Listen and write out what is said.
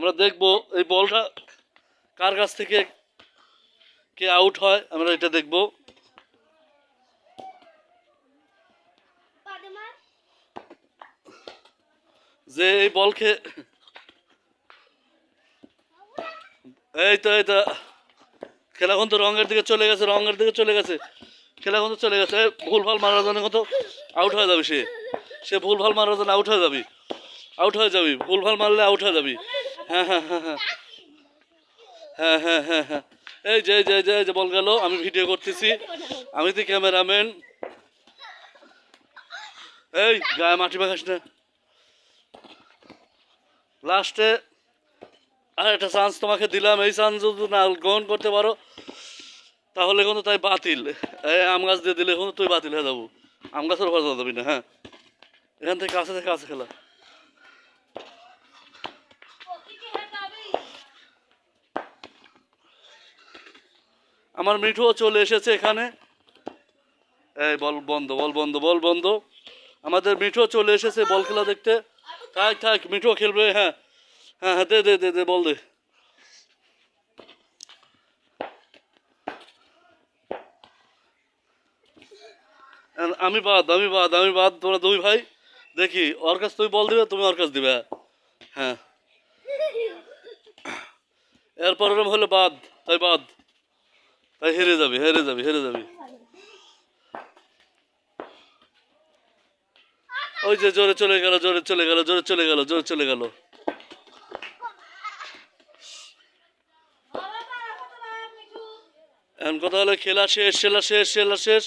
আমরা দেখব এই বলটা কার কাছ থেকে কে আউট হয়, আমরা এটা দেখব। যে এই বল খেয়ে এই তো এই তো। খেলা কিন্তু রঙের দিকে চলে গেছে, রঙের দিকে চলে গেছে। খেলা কিন্তু চলে গেছে। ভুল ভালো মারার জন্য কত আউট হয়ে যাবে সে। সে ভুল ভালো মারার জন্য আউট হয়ে যাবি। আউট হয়ে যাবি। ভুল ভালো মারলে আউট হয়ে যাবি। হ্যাঁ হ্যাঁ হ্যাঁ, হ্যাঁ হ্যাঁ হ্যাঁ হ্যাঁ। এই যে যে বল গেল, আমি ভিডিও করতেছি। আমি তো ক্যামেরাম্যান। এই, গায়ে মাটি বাগাস না। লাস্টে আর একটা চান্স তোমাকে দিলাম। এই চান্স যদি না গ্রহণ করতে পারো, তাহলে কিন্তু তাই বাতিল। এই আম গাছ দিয়ে দিলে কিন্তু তুই বাতিল হয়ে যাব। আম গাছের ভালো যাবি না হ্যাঁ। এখান থেকে কাছে থেকে কাছে খেলা। আমার মিঠুও চলে এসেছে এখানে। এই বল, বন্ধ বল বন্ধ বল, বন্ধ। আমাদের মিঠুও চলে এসেছে বল খেলা দেখতে। থাক থাক, মিঠুও খেলবে হ্যাঁ। হ্যাঁ হ্যাঁ দে দে দে দে, বল দে। আমি বাদ আমি বাদ আমি বাদ তোমরা দুই ভাই। দেখি, ওর কাছ তুমি বল দিবে, তুমি ওর কাছ দিবে। হ্যাঁ। এরপর হলে বাদ, তাই বাদ। তাই হেরে যাবি হেরে যাবি হেরে যাবি। ওই যে জোরে চলে গেল, জোরে চলে গেল, জোরে চলে গেল, জোরে চলে গেল। এখন কথা হলো, খেলা শেষ খেলা শেষ খেলা শেষ।